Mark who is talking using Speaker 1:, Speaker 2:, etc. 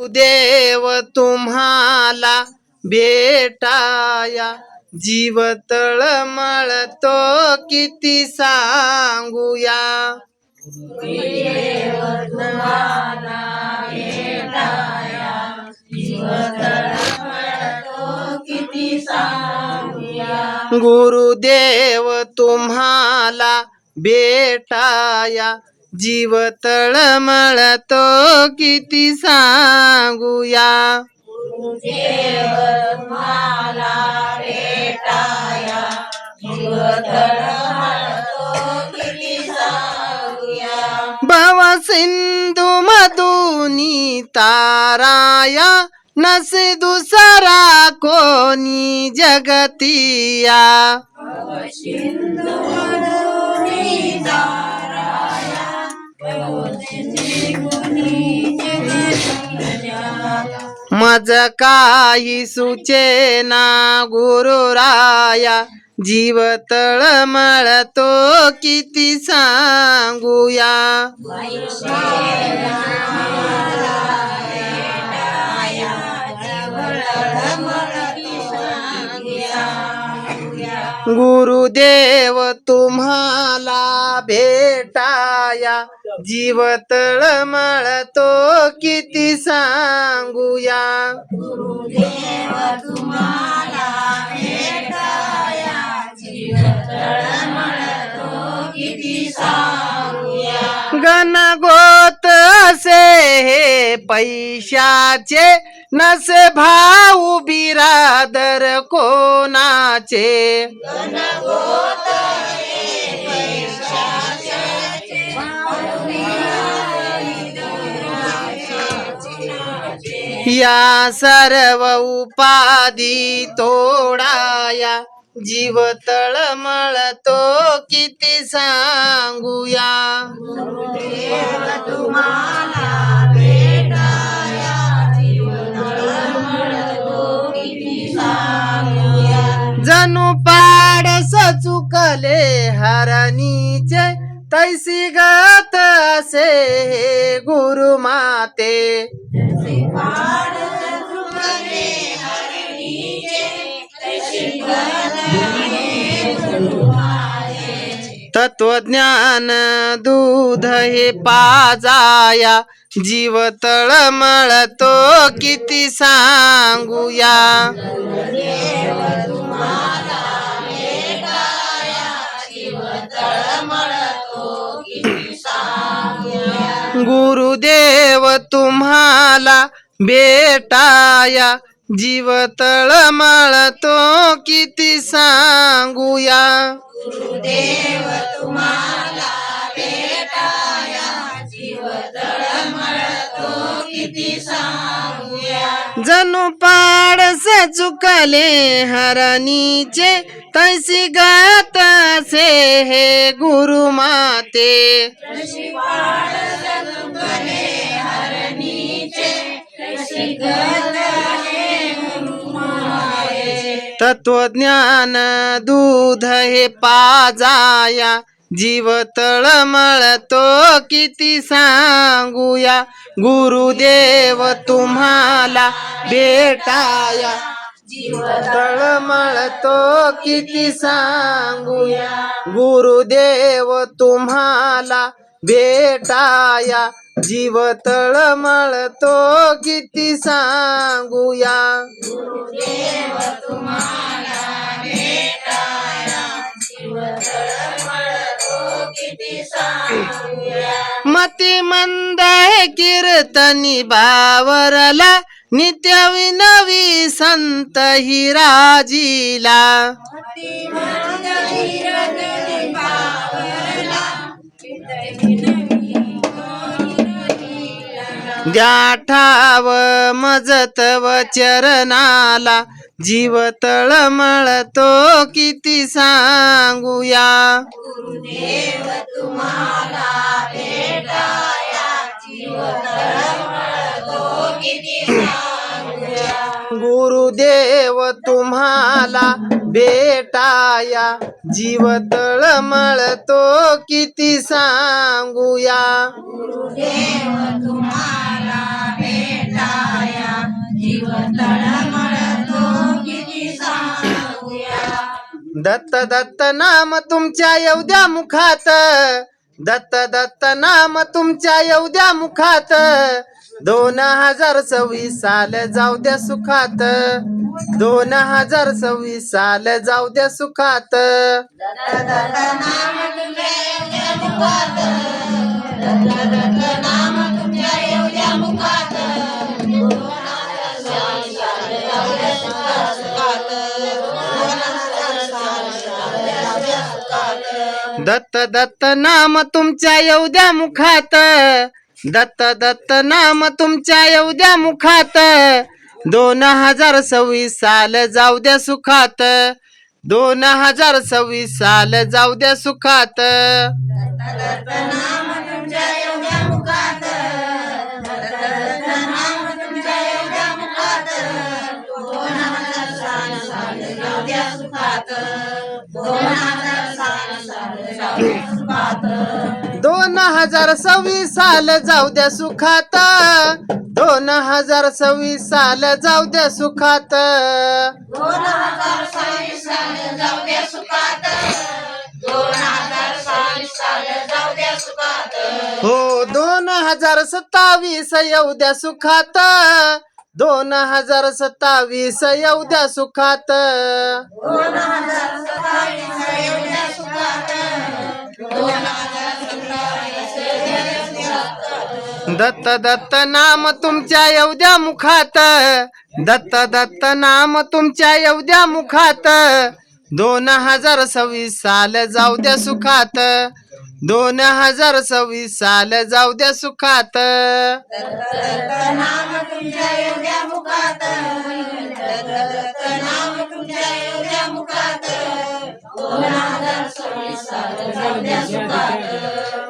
Speaker 1: देव तुम्हाला भेटाया. जीव तळमळतो किती सांगूया. गुरुदेव तुम्हाला भेटाया. जीव तळमळतो किती सांगूया. भव सिंधू मधुनी ताराया नस दुसरा कोणी जगतिया. मज काही सुचेना गुरुराया जीव तळमळतो किती सांगूया. गुरुदेव तुम्हाला भेटाया. जीव तळमळतो किती सांगूया. गणगोत असे हे पैशाचे नसे भाऊ बिरादर कोणाचे? या सर्व उपाधी तोडाया जीव तळमळतो किती सांगूया. तुम्हाला तैसी गत असे हे गुरु माते. तत्वज्ञान दूध हे पाजाया जीव तळमळतो किती सांगूया. गुरुदेव तुम्हाला भेटाया. जीव तळमळतो किती सांगूया. जणू पाडस चुकले हरणीचे तैसी गात असे हे गुरु माते तत्वज्ञान दूध हे पाजाया जीव तळमळतो किती सांगूया. गुरुदेव तुम्हाला भेटाया तळमळतो किती सांगूया. गुरुदेव तुम्हाला भेटाया जीव तळमळतो किती सांगूया. मती मंद हे कीर्तनी बावरला नित्य विनवी संत हिराजीला. द्याठाव मजतव चरणाला जीव तळमळतो किती सांगूया. गुरुदेव तुम्हाला भेटाया. जीव तळमळतो किती सांगूया.
Speaker 2: तुम्हाला
Speaker 1: दत्त दत्त नाम तुमच्या येवद्या मुखात. दत्त दत्त नाम तुमच्या येवद्या मुखात. दोन हजार सव्वीस साल जाऊ द्या सुखात. दोन हजार सव्वीस साल जाऊ द्या सुखात. दत्त दत्त नाम तुमच्या येवद्या मुखात. दत्त दत्त नाम तुमच्या येवद्या मुखात. दोन हजार सव्वीस साल जाऊ द्या सुखात. दोन हजार सव्वीस साल जाऊ द्या सुखात. दोन हजार सव्वीस साल जाऊ द्या सुखात. दोन हजार सव्वीस साल जाऊ द्या सुखात. हो दोन हजार सत्तावीस येऊ द्या सुखात. दोन हजार सत्तावीस द्या सुखात. दत्त दत्त नाम तुमच्या येवद्या मुखात. दत्त दत्त नाम तुमच्या येवद्या मुखात. दोन हजार सव्वीस साल जाऊ द्या सुखात. दोन हजार सव्वीस साल जाऊ द्या सुखात.